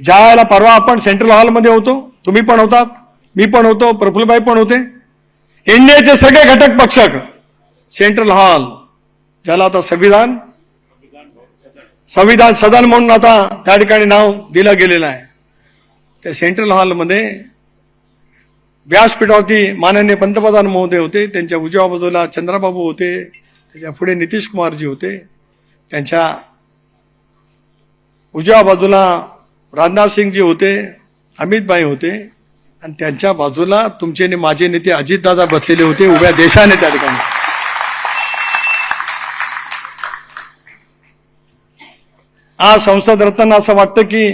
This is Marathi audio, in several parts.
ज्या वेळेला परवा आपण सेंट्रल हॉलमध्ये होतो तुम्ही पण होतात मी पण होतो प्रफुल्लभाई पण होते. इंडियाचे सगळे घटक पक्ष सेंट्रल हॉल ज्याला आता संविधान संविधान सदन म्हणून आता त्या ठिकाणी नाव दिलं गेलेलं आहे. त्या सेंट्रल हॉलमध्ये व्यासपीठावरती माननीय पंतप्रधान महोदय होते त्यांच्या उजव्या बाजूला चंद्राबाबू होते त्याच्या पुढे नितीश कुमारजी होते त्यांच्या उजव्या बाजूला राजनाथ सिंगजी होते अमित भाई होते आणि त्यांच्या बाजूला तुमचे ने माझे नेते अजितदादा बसलेले होते उभ्या देशाने त्या ठिकाणी. आज संसद रत्न असं वाटतं की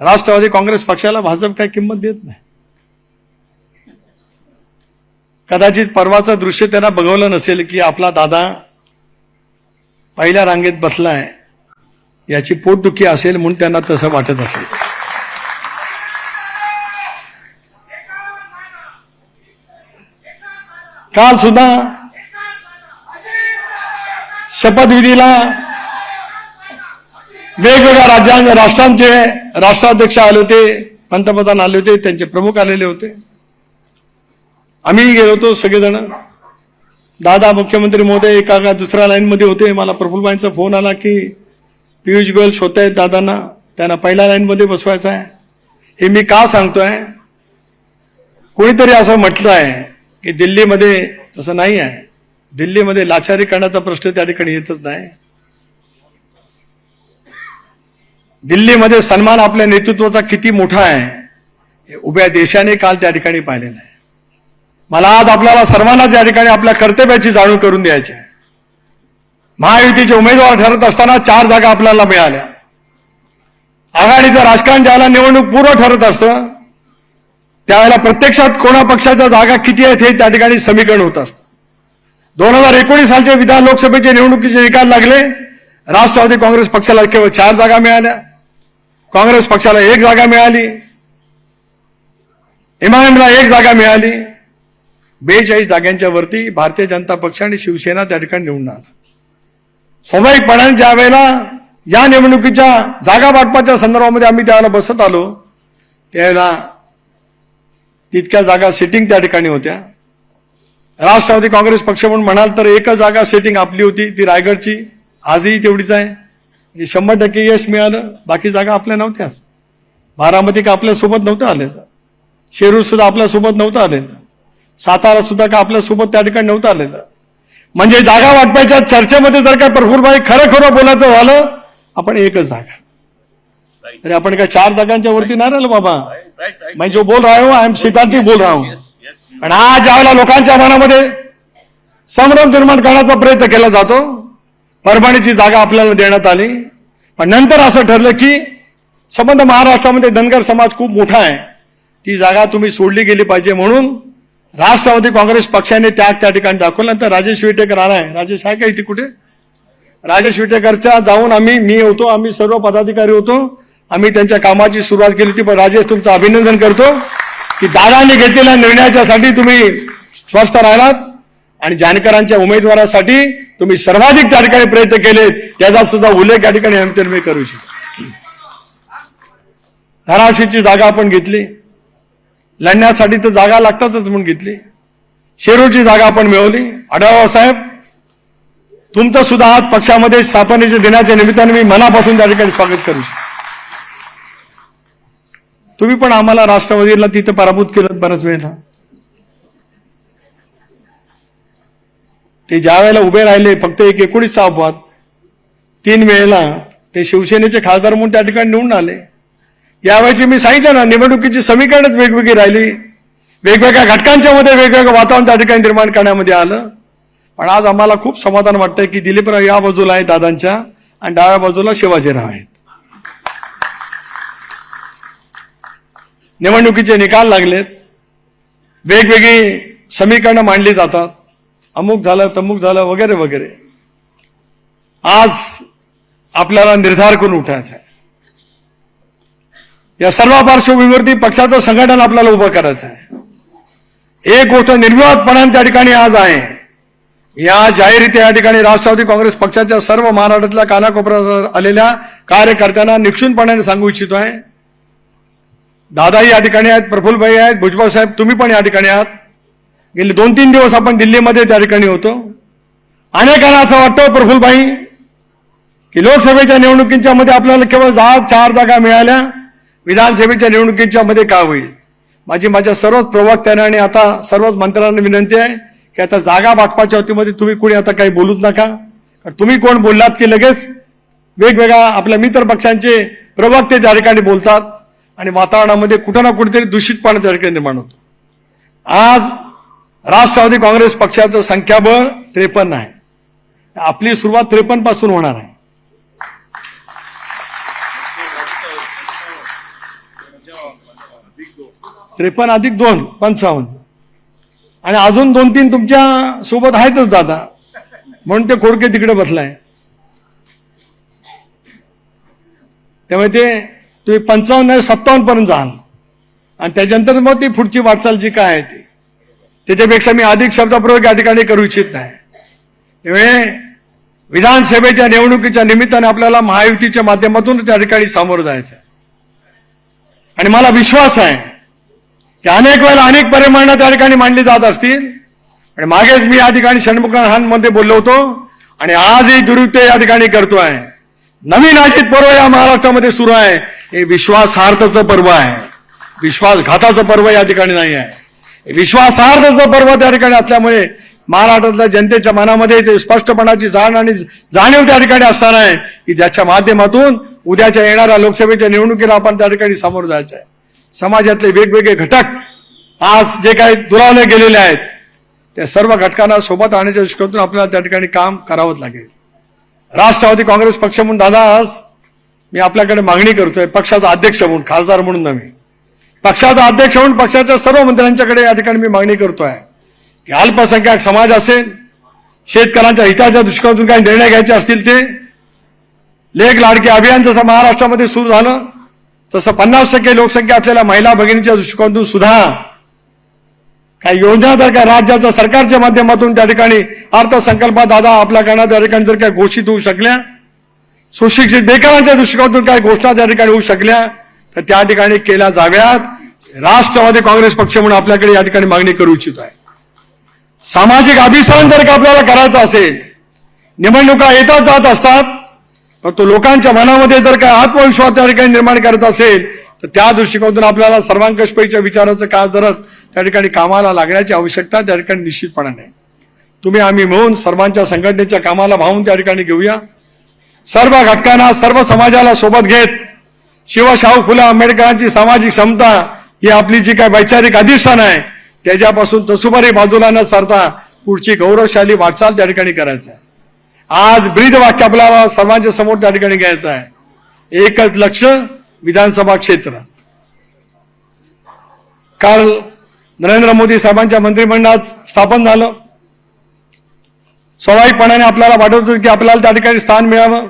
राष्ट्रवादी काँग्रेस पक्षाला भाजप काय किंमत देत नाही. कदाचित परवाचं दृश्य त्यांना बघवलं नसेल की आपला दादा पहिल्या रांगेत बसला आहे याची पोटदुखी असेल म्हणून त्यांना तसं वाटत असेल. काल सुद्धा शपथविधीला वेगवेगळ्या राज्यां राष्ट्रांचे राष्ट्राध्यक्ष आले होते पंतप्रधान आले होते त्यांचे प्रमुख आलेले होते. आम्ही गेलो होतो सगळेजण. दादा मुख्यमंत्री महोदय एका दुसऱ्या लाईनमध्ये होते. मला प्रफुल्लबाईंचा फोन आला की पियुष गोयल शोधत आहेत दादांना त्यांना पहिल्या लाईनमध्ये बसवायचं आहे. हे मी का सांगतोय? कोणीतरी असं म्हटलं आहे की दिल्लीमध्ये तसं नाही आहे. दिल्लीमध्ये लाचारी करण्याचा प्रश्न त्या ठिकाणी येतच नाही. दिल्लीमध्ये सन्मान आपल्या नेतृत्वाचा किती मोठा आहे हे उभ्या देशाने काल त्या ठिकाणी पाहिलेलं आहे. मला आज आपल्याला सर्वांना त्या ठिकाणी आपल्या कर्तव्याची जाणीव करून द्यायची आहे. महायुतीचे उमेदवार ठरत असताना चार जागा आपल्याला मिळाल्या. आघाडीचं राजकारण ज्याला निवडणूक पूर्व ठरत असतं त्यावेळेला प्रत्यक्षात कोणा पक्षाच्या जागा किती आहेत हे त्या ठिकाणी समीकरण होत असतं. दोन हजार एकोणीस सालचे विधान लोकसभेचे निवडणुकीचे निकाल लागले राष्ट्रवादी काँग्रेस पक्षाला केवळ चार जागा मिळाल्या. काँग्रेस पक्षाला एक जागा मिळाली. एमआयएमला एक जागा मिळाली. बेचाळीस जागांच्या वरती भारतीय जनता पक्ष आणि शिवसेना त्या ठिकाणी निवडून आला. स्वाभाविकपणाने ज्या वेळेला या निवडणुकीच्या जागा वाटपाच्या संदर्भामध्ये आम्ही त्यावेळेला बसत आलो त्यावेळेला तितक्या जागा सिटिंग त्या ठिकाणी होत्या. राष्ट्रवादी काँग्रेस पक्ष म्हणून म्हणाल तर एकच जागा सेटिंग आपली होती ती रायगडची. आजही तेवढीच आहे. म्हणजे शंभर टक्के यश मिळालं बाकी जागा आपल्या नव्हत्याच. बारामती का आपल्यासोबत नव्हतं आलेलं? शेरूर सुद्धा आपल्यासोबत नव्हतं आलेलं. सातारा सुद्धा का आपल्यासोबत त्या ठिकाणी नव्हतं आलेलं? म्हणजे जागा वाटपायच्या चर्चेमध्ये जर काय प्रफुलभाई खरं खरं बोलायचं झालं आपण एकच जागा. तरी आपण काय चार जागांच्या वरती नाही राहिलो बाबा. मैं जो बोल रहा हूं आई एम सिद्धांती बोल रहा. हूं आणि आज ज्यावेळेला लोकांच्या मनामध्ये संभ्रम निर्माण करण्याचा प्रयत्न केला जातो परभणीची जागा आपल्याला देण्यात आली. पण नंतर असं ठरलं की संबंध महाराष्ट्रामध्ये धनगर समाज खूप मोठा आहे. ती जागा तुम्ही सोडली गेली पाहिजे म्हणून राष्ट्रवादी काँग्रेस पक्षाने त्याग त्या ठिकाणी दाखवला. नंतर राजेश विटेकर आलाय राजेश आहे का इथे कुठे? राजेश विटेकरच्या जाऊन आम्ही मी होतो आम्ही सर्व पदाधिकारी होतो. आम्ही त्यांच्या कामाची सुरुवात केली होती पण राजेश तुमचं अभिनंदन करतो की दादांनी घेतलेल्या निर्णयाच्यासाठी तुम्ही स्वस्थ राहिलात आणि जानकरांच्या उमेदवारासाठी तुम्ही सर्वाधिक त्या ठिकाणी प्रयत्न केले त्याचा सुद्धा उल्लेख या ठिकाणी मी करू इच्छितो धाराशिवची जागा आपण घेतली. लढण्यासाठी तर जागा लागतातच म्हणून घेतली शेरूची जागा आपण मिळवली. आढळराव साहेब तुमचं सुद्धा आज पक्षामध्ये स्थापनेच्या दिनाच्या निमित्ताने मी मनापासून त्या ठिकाणी स्वागत करू तुम्ही पण आम्हाला राष्ट्रवादीला तिथे पराभूत केलं बऱ्याच वेळेला. ते ज्या वेळेला उभे राहिले फक्त एक एकोणीसचा अपवाद तीन वेळेला ते शिवसेनेचे खासदार म्हणून त्या ठिकाणी निवडून आले. यावेळेची मी सांगितलं ना निवडणुकीची समीकरणच वेगवेगळी राहिली. वेगवेगळ्या घटकांच्या मध्ये वेगवेगळं वातावरण त्या ठिकाणी निर्माण करण्यामध्ये आलं. पण आज आम्हाला खूप समाधान वाटतंय की दिलीपराव या बाजूला आहे दादांच्या आणि डाव्या बाजूला शिवाजीराव आहेत. निवडणुकीचे निकाल लागलेत. वेगवेगळी समीकरणं मांडली जातात. अमुक झालं तमुक झालं वगैरे वगैरे. आज आपल्याला निर्धार करून उठायचा आहे या सर्व पार्श्वभूमीवरती पक्षाचं संघटन आपल्याला उभं करायचं आहे. एक गोष्ट निर्विवादपणाने त्या ठिकाणी आज आहे. या जाहीर या ठिकाणी राष्ट्रवादी काँग्रेस पक्षाच्या सर्व महाराष्ट्रातल्या कानाकोपऱ्यात आलेल्या कार्यकर्त्यांना निक्षूनपणाने सांगू इच्छितो आहे. दादाही या ठिकाणी आहेत प्रफुल्लभाई आहेत भुजबळ साहेब तुम्ही पण या ठिकाणी आहात. गेले दोन तीन दिवस आपण दिल्लीमध्ये त्या ठिकाणी होतो. अनेकांना असं वाटतं प्रफुल्लभाई की लोकसभेच्या निवडणुकींच्या मध्ये आपल्याला केवळ जा चार जागा मिळाल्या. विधानसभेच्या निवडणुकीच्या मध्ये का होईल? माझी माझ्या सर्वच प्रवक्त्यांना आणि आता सर्वच मंत्र्यांना विनंती आहे की आता जागा वाटपाच्या वतीमध्ये तुम्ही कोणी आता काही बोलूच नका. कारण तुम्ही कोण बोललात की लगेच वेगवेगळ्या आपल्या मित्र पक्षांचे प्रवक्ते त्या ठिकाणी बोलतात आणि वातावरणामध्ये कुठं ना कुठेतरी दूषितपणा त्या ठिकाणी निर्माण होतो. आज राष्ट्रवादी काँग्रेस पक्षाचं संख्याबळ त्रेपन्न आहे. आपली सुरुवात त्रेपन्नपासून होणार आहे. त्रेपन्न अधिक दोन पंचावन्न. आणि अजून दोन तीन तुमच्यासोबत आहेतच दादा. म्हणून ते खोडके तिकडे बसलाय. त्यामुळे ते तुम्ही पंचावन्न सत्तावन्न पर्यंत जाल. आणि त्याच्यानंतर मग ती पुढची वाटचाल जी काय आहे ती. त्याच्यापेक्षा मी अधिक शब्दप्रयोग या ठिकाणी करू इच्छित नाही. त्यामुळे विधानसभेच्या निवडणुकीच्या निमित्ताने आपल्याला महायुतीच्या माध्यमातून त्या ठिकाणी सामोरं जायचं आहे. आणि मला विश्वास आहे ते अनेक वेळेला अनेक परिमाणं त्या ठिकाणी मांडली जात असतील. आणि मागेच मी या ठिकाणी षण्मुखांमध्ये बोललो होतो. आणि आजही दुरुपयोग या ठिकाणी करतो आहे. नवीन अजित पर्व या महाराष्ट्रामध्ये सुरू आहे. हे विश्वासार्थचं पर्व आहे. विश्वासघाताचं पर्व या ठिकाणी नाही आहे. विश्वासार्थचं पर्व त्या ठिकाणी असल्यामुळे महाराष्ट्रातल्या जनतेच्या मनामध्ये ते स्पष्टपणाची जाण आणि जाणीव त्या ठिकाणी असणार आहे की ज्याच्या माध्यमातून उद्याच्या येणाऱ्या लोकसभेच्या निवडणुकीला आपण त्या ठिकाणी सामोरं जायचं आहे. समाजातले वेगवेगळे घटक आज जे काही दुरावले गेलेले आहेत त्या सर्व घटकांना सोबत आणण्याच्या दृष्टीकोनातून आपल्याला त्या ठिकाणी काम करावंच लागेल. राष्ट्रवादी काँग्रेस पक्ष म्हणून दादा आज मी आपल्याकडे मागणी करतोय पक्षाचा अध्यक्ष म्हणून खासदार म्हणून नव्हे. पक्षाचा अध्यक्ष म्हणून पक्षाच्या सर्व मंत्र्यांच्याकडे या ठिकाणी मी मागणी करतोय. की अल्पसंख्याक समाज असेल शेतकऱ्यांच्या हिताच्या दृष्टिकोनातून काही निर्णय घ्यायचे असतील ते लेख लाडके अभियान जसं महाराष्ट्रामध्ये सुरू झालं तसं पन्नास टक्के लोकसंख्या असलेल्या महिला भगिनीच्या दृष्टिकोनातून सुद्धा काही योजना जर काय राज्याच्या सरकारच्या माध्यमातून त्या ठिकाणी अर्थसंकल्पात दादा आपल्याकडनं त्या ठिकाणी जर काही घोषित होऊ शकल्या सुशिक्षित बेकारांच्या दृष्टिकोनातून काही घोषणा त्या ठिकाणी होऊ शकल्या तर त्या ठिकाणी केल्या जाव्यात. राष्ट्रवादी काँग्रेस पक्ष म्हणून आपल्याकडे या ठिकाणी मागणी करू इच्छित आहे. सामाजिक अभिसरण जर का आपल्याला करायचं असेल निवडणुका येतात जात असतात परंतु तो लोकांच्या मनामध्ये जर काय आत्मविश्वास त्या ठिकाणी निर्माण करायचा असेल तर त्या दृष्टिकोनातून आपल्याला सर्वांकषपैच्या विचाराचं काळ धरत त्या ठिकाणी कामाला लागण्याची आवश्यकता त्या ठिकाणी निश्चितपणाने आहे. तुम्ही आम्ही मिळून सर्वांच्या संघटनेच्या कामाला भावून त्या ठिकाणी घेऊया सर्व घटकांना सर्व समाजाला सोबत घेत शिवशाहू फुले आंबेडकरांची सामाजिक क्षमता ही आपली जी काय वैचारिक अधिष्ठान आहे त्याच्यापासून तसुबारी बाजूला न सरता पुढची गौरवशाली वाटचाल त्या ठिकाणी करायचं आहे आज ब्रीद वाक्य आपल्याला सर्वांच्या समोर त्या ठिकाणी घ्यायचं आहे. एकच लक्ष विधानसभा क्षेत्र. काल नरेंद्र मोदी साहेबांच्या मंत्रिमंडळात स्थापन झालं. स्वाभाविकपणाने आपल्याला वाटत होतं की आपल्याला त्या ठिकाणी स्थान मिळावं.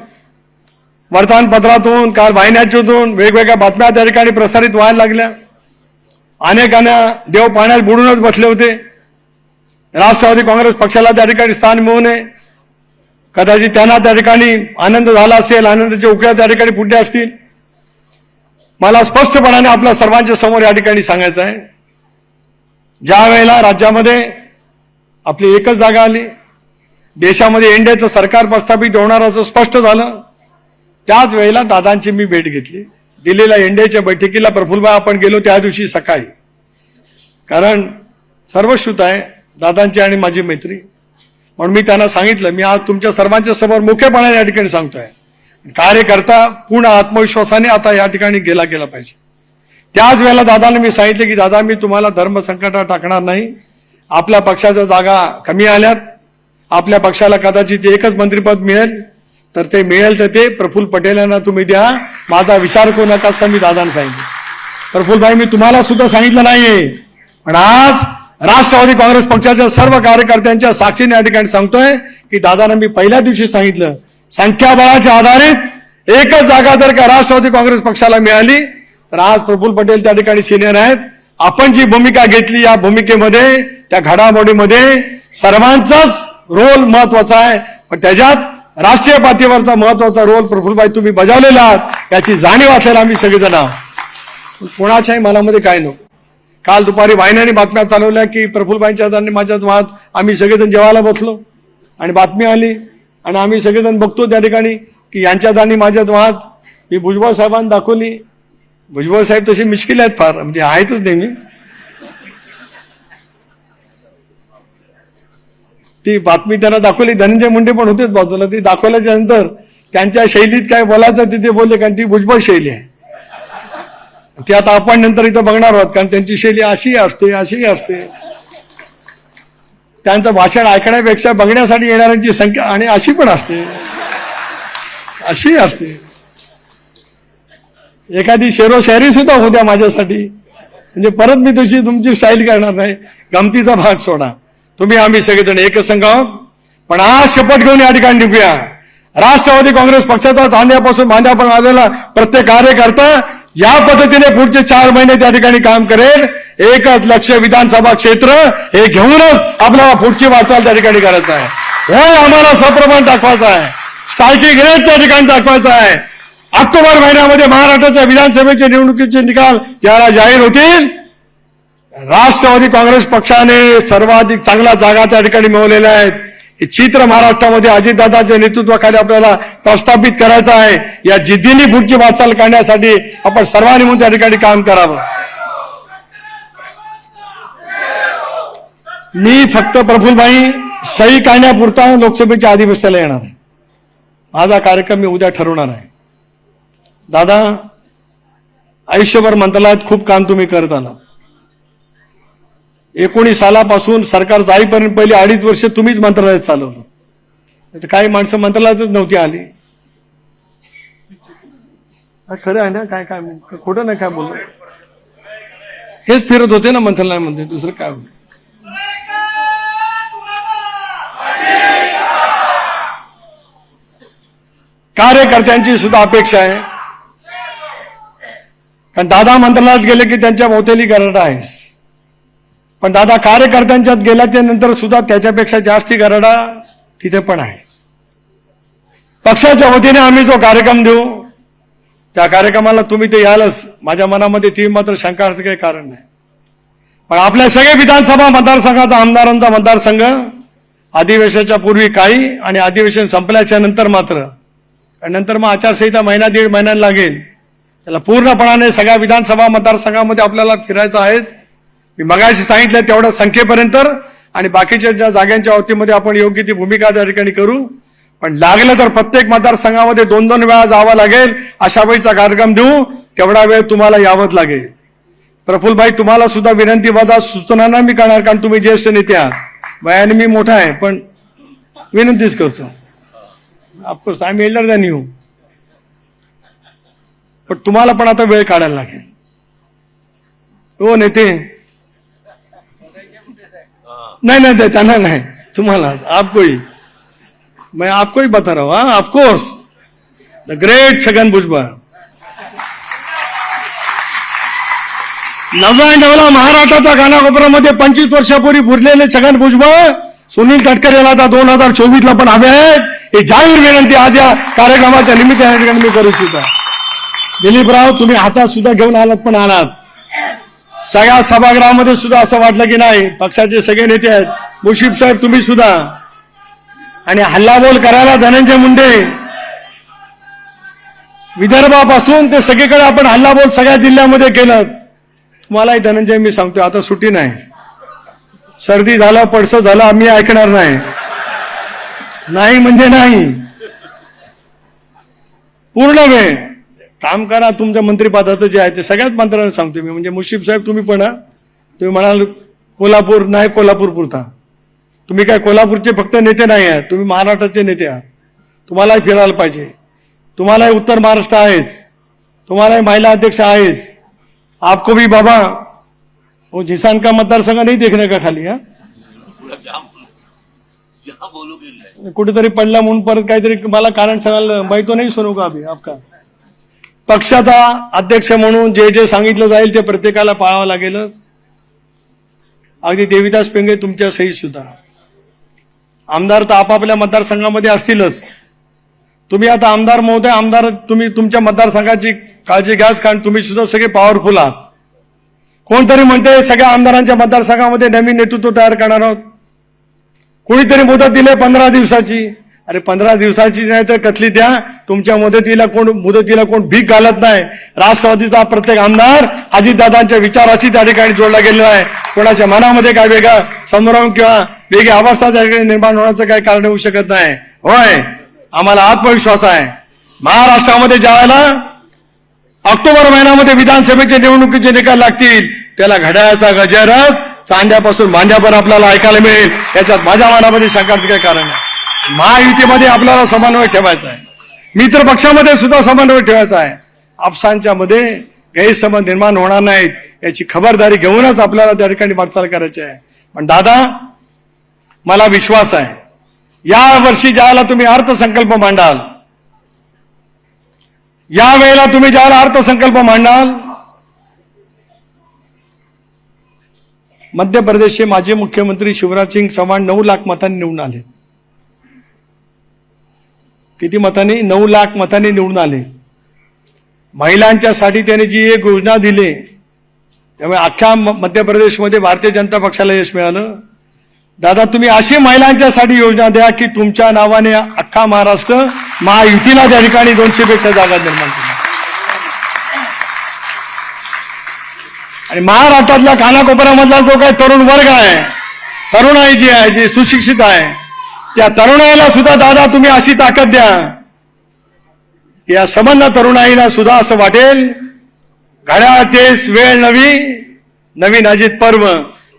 वर्तमानपत्रातून काल वाहिन्यातून वेगवेगळ्या बातम्या त्या ठिकाणी प्रसारित व्हायला लागल्या. अनेकांना देव पाण्यात बुडूनच बसले होते. राष्ट्रवादी काँग्रेस पक्षाला त्या ठिकाणी स्थान मिळू नये. कदाचित त्यांना त्या ठिकाणी आनंद झाला असेल आनंदाच्या उकळ्या त्या ठिकाणी फुटल्या असतील. मला स्पष्टपणाने आपल्या सर्वांच्या समोर या ठिकाणी सांगायचं आहे. ज्या वेळेला राज्यामध्ये आपली एकच जागा आली देशामध्ये एनडीएचं सरकार प्रस्थापित होणार असं स्पष्ट झालं त्याच वेळेला दादांची मी भेट घेतली. दिल्लीला एनडीएच्या बैठकीला प्रफुल्लभाई आपण गेलो त्या दिवशी सकाळी. कारण सर्वश्रुत आहे दादांची आणि माझी मैत्री. म्हणून मी त्यांना सांगितलं मी आज तुमच्या सर्वांच्या समोर मुख्यपणाने या ठिकाणी सांगतोय. कार्यकर्ता पूर्ण आत्मविश्वासाने आता या ठिकाणी गेला गेला पाहिजे. त्याच वेळेला दादाने मी सांगितलं की दादा मी तुम्हाला धर्म संकटात टाकणार नाही. आपल्या पक्षाच्या जागा कमी आल्यात. आपल्या पक्षाला कदाचित एकच मंत्रिपद मिळेल. तर ते मिळेल तर ते. प्रफुल्ल पटेल यांना तुम्ही द्या. माझा विचार करू नका असं मी दादाने सांगितलं. प्रफुल्लभाई मी तुम्हाला सुद्धा सांगितलं नाहीये. पण आज राष्ट्रवादी काँग्रेस पक्षाच्या सर्व कार्यकर्त्यांच्या साक्षीने या ठिकाणी सांगतोय की दादांना मी पहिल्या दिवशी सांगितलं संख्याबळाच्या आधारित एकच जागा जर का राष्ट्रवादी काँग्रेस पक्षाला मिळाली तर आज प्रफुल पटेल त्या ठिकाणी सिनियर आहेत. आपण जी भूमिका घेतली या भूमिकेमध्ये त्या घडामोडीमध्ये सर्वांचाच रोल महत्त्वाचा आहे. पण त्याच्यात राष्ट्रीय पातळीवरचा महत्त्वाचा रोल प्रफुलबाई तुम्ही बजावलेला आहात याची जाणीव असलेला आम्ही सगळेजण आहोत. कोणाच्याही मनामध्ये काय नको. काल दुपारी वाहिन्याने बातम्या चालवल्या की प्रफुल्लबाईंच्या आणि माझ्यात वाहत आम्ही सगळेजण जेवायला बसलो. आणि बातमी आली. आणि आम्ही सगळेजण बघतो त्या ठिकाणी की यांच्यात आणि माझ्यात वाहत मी भुजबळ साहेबांना दाखवली. भुजबळ साहेब तसे मिश्किल आहेत फार म्हणजे आहेतच नेहमी. ती बातमी त्यांना दाखवली. धनंजय मुंडे पण होतेच बाजूला. ती दाखवल्याच्या नंतर त्यांच्या शैलीत काय बोलायचं तिथे बोलले कारण ती भुजबळ शैली आहे. ते आता आपण नंतर इथं बघणार आहोत कारण त्यांची शैली अशी असते अशी असते. त्यांचं भाषण ऐकण्यापेक्षा बघण्यासाठी येणाऱ्यांची संख्या आणि अशी पण असते. अशी असते. एखादी शेरो शायरी सुद्धा होऊ द्या माझ्यासाठी. म्हणजे परत मी तुझी तुमची स्टाईल करणार नाही. गमतीचा भाग सोडा. तुम्ही आम्ही सगळेजण एकसंघ संघ पण आज शपथ घेऊन या ठिकाणी निघूया. राष्ट्रवादी काँग्रेस पक्षाचा चांद्यापासून बांध्यापर्यंत आलेला प्रत्येक कार्यकर्ता या पद्धतीने पुढचे चार महिने त्या ठिकाणी काम करेल. एकच लक्ष विधानसभा क्षेत्र हे घेऊनच आपल्याला पुढची वाटचाल त्या ठिकाणी करायचं आहे. हे आम्हाला सप्रमाण दाखवायचं आहे. स्ट्रायकिंग रेट त्या ठिकाणी दाखवायचं आहे. ऑक्टोबर महिन्यामध्ये महाराष्ट्राच्या विधानसभेचे निवडणुकीचे निकाल ज्यावेळेला जाहीर होतील. राष्ट्रवादी काँग्रेस पक्षाने सर्वाधिक चांगल्या जागा त्या ठिकाणी मिळवलेल्या आहेत. चित्र महाराष्ट्रामध्ये अजितदादाच्या नेतृत्वाखाली आपल्याला प्रस्थापित करायचं आहे. या जिद्दीने पुढची वाटचाल करण्यासाठी आपण सर्वांनी म्हणून त्या ठिकाणी काम करावं. मी फक्त प्रफुलभाई सही काढण्यापुरता लोकसभेच्या अधिवेशनाला येणार आहे. माझा कार्यक्रम मी उद्या ठरवणार आहे. दादा आयुष्यभर मंत्रालयात खूप काम तुम्ही करत आला. एकोणीस सालापासून सरकार जाईपर्यंत पहिले अडीच वर्ष तुम्हीच मंत्रालयात चालवलं. नाही तर काही माणसं मंत्रालयातच नव्हती आली. खरं आहे ना? काय काय खोटं नाही काय बोल हेच फिरत होते ना मंत्रालयामध्ये दुसरं काय होत? कार्यकर्त्यांची सुद्धा अपेक्षा आहे. कारण दादा मंत्रालयात गेले की त्यांच्या भोवतेली गरड आहेस. पण दादा कार्यकर्त्यांच्यात गेल्याच्यानंतर सुद्धा त्याच्यापेक्षा जास्ती गरडा तिथे पण आहे. पक्षाच्या वतीने आम्ही जो कार्यक्रम देऊ त्या कार्यक्रमाला तुम्ही ते यालच. माझ्या मनामध्ये ती मात्र शंका असं काही कारण नाही. पण आपल्या सगळे विधानसभा मतदारसंघाचा आमदारांचा मतदारसंघ अधिवेशनाच्या पूर्वी काही आणि अधिवेशन संपल्याच्या नंतर मात्र. आणि नंतर मग आचारसंहिता महिना दीड महिन्याला लागेल. त्याला पूर्णपणाने सगळ्या विधानसभा मतदारसंघामध्ये आपल्याला फिरायचं आहेच. मी मगाशी सांगितलं तेवढ्या संख्येपर्यंत आणि बाकीच्या ज्या जागांच्या बाबतीमध्ये आपण योग्य ती भूमिका त्या ठिकाणी करू. पण लागलं तर प्रत्येक मतदारसंघामध्ये दोन दोन वेळा जावं लागेल अशा वेळीचा कार्यक्रम देऊ तेवढा वेळ तुम्हाला यावंच लागेल. प्रफुल्लभाई तुम्हाला सुद्धा विनंती वजा सूचनांना मी करणार कारण तुम्ही ज्येष्ठ नेते आहात. वयाने मी मोठा आहे पण विनंतीच करतो. Of course I am elder than you पण तुम्हाला पण आता वेळ काढायला लागेल. हो नेते. नहीं नहीं त्यांना नाही. तुम्हाला. आपको ही मैं आपको ही बता रहा हूँ of course the great Chhagan Bhujbal नव्याण्णवला महाराष्ट्राच्या कानाकोपऱ्यामध्ये पंचवीस वर्षापूर्वी भुरलेले छगन भुजबळ सुनील तटकर याला आता दोन हजार चोवीस ला पण हवे आहेत. हे जाहीर विनंती आज या कार्यक्रमाच्या निमित्ताने मी करू इच्छितो. दिलीपराव तुम्ही हातात सुद्धा घेऊन आलात पण आलात. सगळ्या सभागृहामध्ये सुद्धा असं वाटलं की नाही पक्षाचे सगळे नेते आहेत. मुशीफ साहेब तुम्ही सुद्धा. आणि हल्लाबोल करायला धनंजय मुंडे. विदर्भापासून ते सगळीकडे आपण हल्लाबोल सगळ्या जिल्ह्यामध्ये केलं. तुम्हालाही धनंजय मी सांगतोय आता सुट्टी नाही. सर्दी झालं पडसं झालं आम्ही ऐकणार नाही. नाही म्हणजे नाही. पूर्ण वेळ काम करा तुमच्या मंत्रिपदाचं जे आहे ते सगळ्याच मंत्र्यांना सांगतो मी. म्हणजे मुशीफ साहेब तुम्ही पण तुम्ही म्हणाल कोल्हापूर नाही कोल्हापूर पुरता तुम्ही काय कोल्हापूरचे फक्त नेते नाही आहात तुम्ही महाराष्ट्राचे नेते आहात. तुम्हालाही फिरायला पाहिजे. तुम्हालाही उत्तर महाराष्ट्र आहेच. तुम्हालाही महिला अध्यक्ष आहेच. आपको भी बाबा वो जिसान का मतदारसंघ नाही देखने का खाली हा? कुठेतरी पडला म्हणून परत काहीतरी मला कारण सांगायला माहितो नाही सुनू का अभी आपका. पक्षाचा अध्यक्ष म्हणून जे जे सांगितलं जाईल ते प्रत्येकाला पाळावं लागेलच अगदी देविदास पेंगे तुमच्या सही सुद्धा. आमदार तर आपापल्या मतदारसंघामध्ये असतीलच. तुम्ही आता आमदार महोदय आमदार तुम्ही तुमच्या मतदारसंघाची काळजी घ्याच कारण तुम्ही सुद्धा सगळे पॉवरफुल आहात. कोणतरी म्हणते सगळ्या आमदारांच्या मतदारसंघामध्ये नवीन नेतृत्व तयार करणार आहोत. कोणीतरी मुदत दिली पंधरा दिवसाची. अरे पंधरा दिवसाची नाही तर कसली द्या. तुमच्या मदतीला कोण मुदतीला कोण भीक घालत नाही. राष्ट्रवादीचा प्रत्येक आमदार अजितदादांच्या विचाराशी त्या ठिकाणी जोडला गेलेला आहे. कोणाच्या मनामध्ये काय वेगळा संभ्रम किंवा वेगळी अवस्था त्या ठिकाणी निर्माण होण्याचं काही कारण होऊ शकत नाही. होय आम्हाला आत्मविश्वास आहे. महाराष्ट्रामध्ये ज्या वेळेला ऑक्टोबर महिन्यामध्ये विधानसभेचे निवडणुकीचे निकाल लागतील त्याला घड्याळाचा गजरच चांद्यापासून मांड्यापर्यंत आपल्याला ऐकायला मिळेल. याच्यात माझ्या मनामध्ये शंकाचं काय कारण आहे महायुतीमध्ये आपल्याला समन्वय ठेवायचा आहे. मित्र पक्षामध्ये सुद्धा समन्वय ठेवायचा आहे. आपसांच्या मध्ये गैरसमज निर्माण होणार नाहीत याची खबरदारी घेऊनच आपल्याला त्या ठिकाणी वाटचाल करायची आहे. पण दादा मला विश्वास आहे या वर्षी ज्याला तुम्ही अर्थसंकल्प मांडाल या वेळेला तुम्ही ज्याला अर्थसंकल्प मांडाल मध्य प्रदेशचे माजी मुख्यमंत्री शिवराज सिंग चव्हाण नऊ लाख मतांनी निवडून आले. किती मतांनी? नऊ लाख मतांनी निवडून आले. महिलांच्यासाठी त्यांनी जी एक योजना दिली त्यामुळे अख्ख्या मध्य प्रदेशमध्ये भारतीय जनता पक्षाला यश मिळालं. दादा तुम्ही अशी महिलांच्यासाठी योजना द्या की तुमच्या नावाने अख्खा महाराष्ट्र महायुतीला त्या ठिकाणी दोनशे पेक्षा जागा निर्माण केली आणि महाराष्ट्रातल्या कानाकोपऱ्यामधला जो काही तरुण वर्ग आहे तरुणाई जी आहे जी सुशिक्षित आहे त्या तरुणाईला सुद्धा दादा तुम्ही अशी ताकद द्या. या संबंध तरुणाईला सुद्धा असं वाटेल घड्याळ तेच वेळ नवी नवीन अजित पर्व.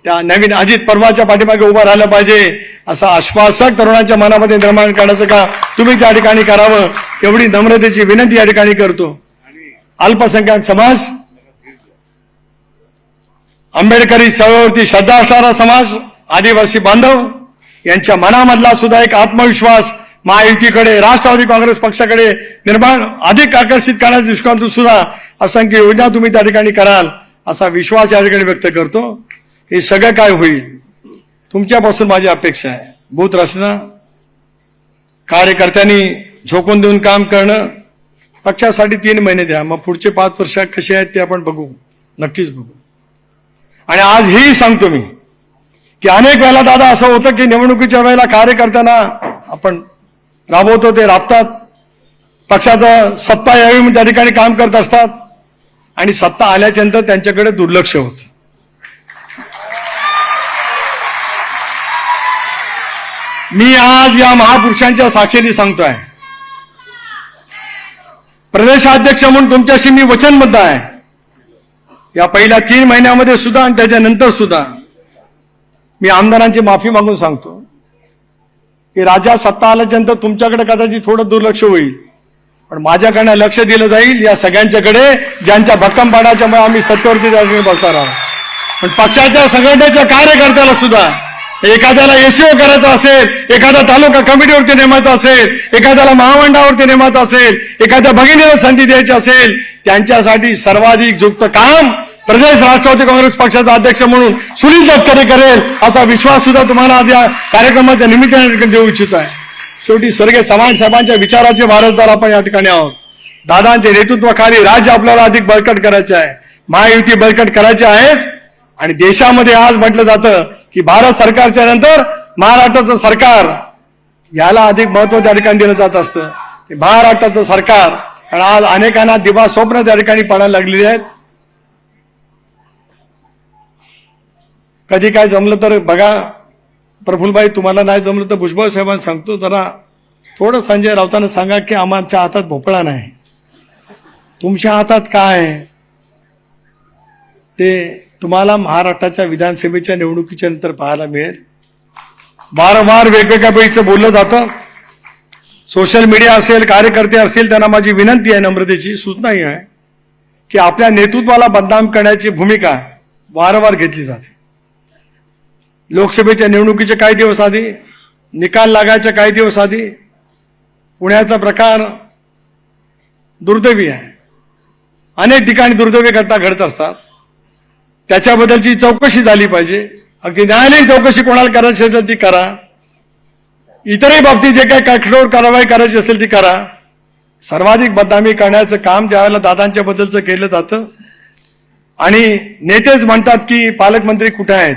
त्या नवीन अजित पर्वाच्या पाठीमागे उभं राहिलं पाहिजे असं आश्वासक तरुणांच्या मनामध्ये निर्माण करण्याचं का तुम्ही त्या ठिकाणी करावं एवढी नम्रतेची विनंती या ठिकाणी करतो. अल्पसंख्याक समाज आंबेडकरी चळवळीवरती श्रद्धा असणारा समाज आदिवासी बांधव यांच्या मनामधला सुद्धा एक आत्मविश्वास महायुतीकडे राष्ट्रवादी काँग्रेस पक्षाकडे निर्माण अधिक आकर्षित करण्याच्या दृष्टिकोनातून सुद्धा असंख्य योजना तुम्ही त्या ठिकाणी कराल असा विश्वास या ठिकाणी व्यक्त करतो. हे सगळं काय होईल? तुमच्यापासून माझी अपेक्षा आहे. बूथ रचना कार्यकर्त्यांनी झोकून देऊन काम करणं पक्षासाठी तीन महिने द्या मग पुढचे पाच वर्ष कसे आहेत ते आपण बघू. नक्कीच बघू. आणि आज हेही सांगतो मी की अनेक वेळेला दादा असं होतं की निवडणुकीच्या वेळेला कार्यकर्त्यांना आपण राबवतो ते राबतात. पक्षाचं सत्ता यावी म्हणून त्या ठिकाणी काम करत असतात. आणि सत्ता आल्याच्यानंतर त्यांच्याकडे दुर्लक्ष होत. मी आज या महापुरुषांच्या साक्षीने सांगतोय. प्रदेशाध्यक्ष म्हणून तुमच्याशी मी वचनबद्ध आहे. या पहिल्या तीन महिन्यामध्ये सुद्धा आणि त्याच्यानंतर सुद्धा मी आमदारांची माफी मागून सांगतो. की राजा सत्ता आल्याच्यानंतर तुमच्याकडे कदाचित थोडं दुर्लक्ष होईल. पण माझ्याकडनं लक्ष दिलं जाईल या सगळ्यांच्याकडे ज्यांच्या भक्कमपणाच्यामुळे आम्ही सत्तेवरती त्या बसणार आहोत. पण पक्षाच्या संघटनेच्या कार्यकर्त्याला सुद्धा एखाद्याला एसीओ करायचं असेल एखादा तालुका कमिटीवरती नेमायचा असेल एखाद्याला महामंडळावरती नेमायचं असेल एखाद्या भगिनीला संधी द्यायची असेल त्यांच्यासाठी सर्वाधिक युक्त काम प्रदेश राष्ट्रवादी काँग्रेस पक्षाचा अध्यक्ष म्हणून सुनील तटकरे करेल असा विश्वास सुद्धा तुम्हाला आज या कार्यक्रमाच्या निमित्ताने देऊ इच्छित आहे. शेवटी स्वर्गीय समाज साहेबांच्या विचाराचे वारसदार आपण या ठिकाणी आहोत. दादांच्या नेतृत्वाखाली राज्य आपल्याला अधिक बळकट करायचे आहे. महायुती बळकट करायची आहेस आणि देशामध्ये आज म्हटलं जातं की भारत सरकारच्या नंतर महाराष्ट्राचं सरकार याला अधिक महत्त्व त्या ठिकाणी दिलं जात असतं. महाराष्ट्राचं सरकार. आणि आज अनेकांना दिवा स्वप्न त्या ठिकाणी पडायला लागलेली आहेत. कधी काय जमलं तर बघा. प्रफुलबाई तुम्हाला नाही जमलं तर भुजबळ साहेबांना सांगतो जरा थोडं संजय राऊतांना सांगा की आमच्या हातात भोपळा नाही. तुमच्या हातात काय? आहे ते तुम्हाला महाराष्ट्राच्या विधानसभेच्या निवडणुकीच्या नंतर पाहायला मिळेल. वारंवार वेगवेगळ्या वेळीचं बोललं जातं. सोशल मीडिया असेल कार्यकर्ते असतील त्यांना माझी विनंती आहे नम्रतेची सूचनाही आहे की आपल्या नेतृत्वाला बदनाम करण्याची भूमिका वारंवार घेतली जाते. लोकसभेच्या निवडणुकीचे काही दिवस आधी निकाल लागायच्या काही दिवस आधी पुण्याचा प्रकार दुर्दैवी आहे. अनेक ठिकाणी दुर्दैवी घटना घडत असतात. त्याच्याबद्दलची चौकशी झाली पाहिजे. अगदी न्यायालयीन चौकशी कोणाला करायची असेल तर ती करा. इतरही बाबतीत जे काही कठोर कारवाई करायची असेल ती करा. सर्वाधिक बदनामी करण्याचं काम ज्यावेळेला दादांच्या बद्दलचं केलं जातं. आणि नेतेच म्हणतात की पालकमंत्री कुठे आहेत?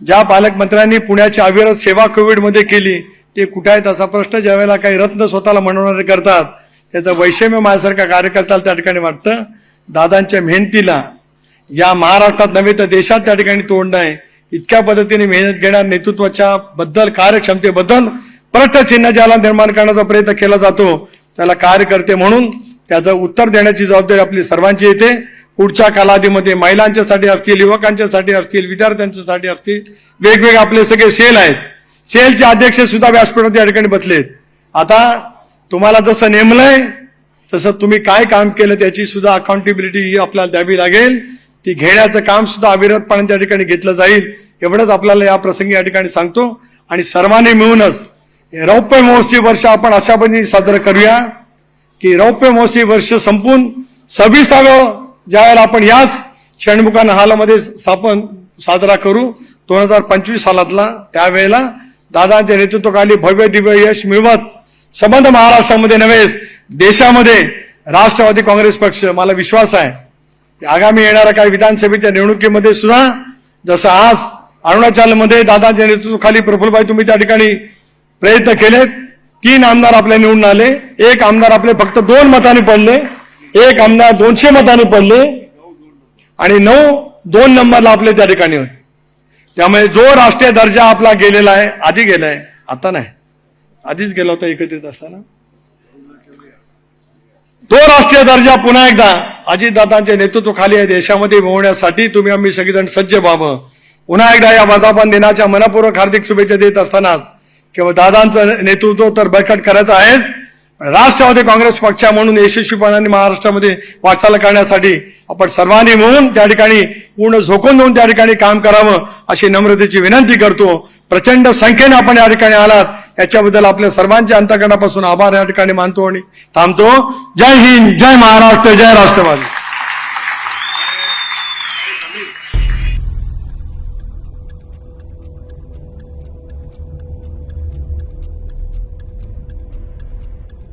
ज्या पालकमंत्र्यांनी पुण्याची अविरत सेवा कोविडमध्ये केली ते कुठे आहेत असा प्रश्न ज्यावेळेला काही रत्न स्वतःला म्हणवणारे करतात त्याचं वैषम्य माझ्यासारखा कार्यकर्त्याला त्या ठिकाणी वाटतं. दादांच्या मेहनतीला या महाराष्ट्रात नव्हे तर देशात त्या ठिकाणी तोंड नाही इतक्या पद्धतीने मेहनत घेणार नेतृत्वाच्या बद्दल कार्यक्षमतेबद्दल प्रश्न चिन्ह ज्याला निर्माण करण्याचा प्रयत्न केला जातो त्याला कार्यकर्ते म्हणून त्याचं उत्तर देण्याची जबाबदारी आपली सर्वांची येते. पुढच्या कालावधीमध्ये महिलांच्यासाठी असतील युवकांच्यासाठी असतील विद्यार्थ्यांच्यासाठी असतील वेगवेगळे आपले सगळे सेल आहेत. सेलचे अध्यक्ष सुद्धा व्यासपीठात या ठिकाणी बसलेत. आता तुम्हाला जसं नेमलंय तसं तुम्ही काय काम केलं त्याची सुद्धा अकाउंटेबिलिटी ही आपल्याला द्यावी लागेल. ती घेण्याचं काम सुद्धा अविरतपणे त्या ठिकाणी घेतलं जाईल. एवढंच आपल्याला या प्रसंगी या ठिकाणी सांगतो. आणि सर्वांनी मिळूनच रौप्य महोत्सवी वर्ष आपण अशा पद्धतीने साजरं करूया की रौप्य महोत्सवी वर्ष संपून सव्वीसावं ज्यावेळेला आपण याच क्षणमुखान हालमध्ये स्थापन साजरा करू दोन हजार पंचवीस सालातला त्यावेळेला दादांच्या नेतृत्वाखाली भव्य दिव्य यश मिळवत संबंध महाराष्ट्रामध्ये नव्हेच देशामध्ये राष्ट्रवादी काँग्रेस पक्ष मला विश्वास आहे. की आगामी येणाऱ्या काही विधानसभेच्या निवडणुकीमध्ये सुद्धा जसं आज अरुणाचलमध्ये दादांच्या नेतृत्वाखाली प्रफुल्लभाई तुम्ही त्या ठिकाणी प्रयत्न केलेत तीन आमदार आपले निवडून आले एक आमदार आपले फक्त दोन मतांनी पडले एक आमदार दोनशे मतांनी पडले आणि नऊ दोन नंबरला आपले त्या ठिकाणी होते. त्यामुळे जो राष्ट्रीय दर्जा आपला गेलेला आहे आधी गेलाय आता नाही. आधीच गेला होता एकत्रित असताना. तो राष्ट्रीय दर्जा पुन्हा एकदा अजितदादांच्या नेतृत्वाखाली या देशामध्ये मिळवण्यासाठी तुम्ही आम्ही सगळेजण सज्ज व्हावं. पुन्हा एकदा या वर्धापन दिनाच्या मनपूर्वक हार्दिक शुभेच्छा देत असतानाच किंवा दादांचं नेतृत्व तर बळकट करायचं आहेच. राष्ट्रवादी काँग्रेस पक्ष म्हणून यशस्वीपणाने महाराष्ट्रामध्ये वाटचाल करण्यासाठी आपण सर्वांनी मिळून त्या ठिकाणी पूर्ण झोकून देऊन त्या ठिकाणी काम करावं अशी नम्रतेची विनंती करतो. प्रचंड संख्येने आपण या ठिकाणी आलात. याच्याबद्दल आपल्या सर्वांच्या अंतकरणापासून आभार या ठिकाणी मानतो आणि थांबतो. जय हिंद जय महाराष्ट्र जय राष्ट्रवादी.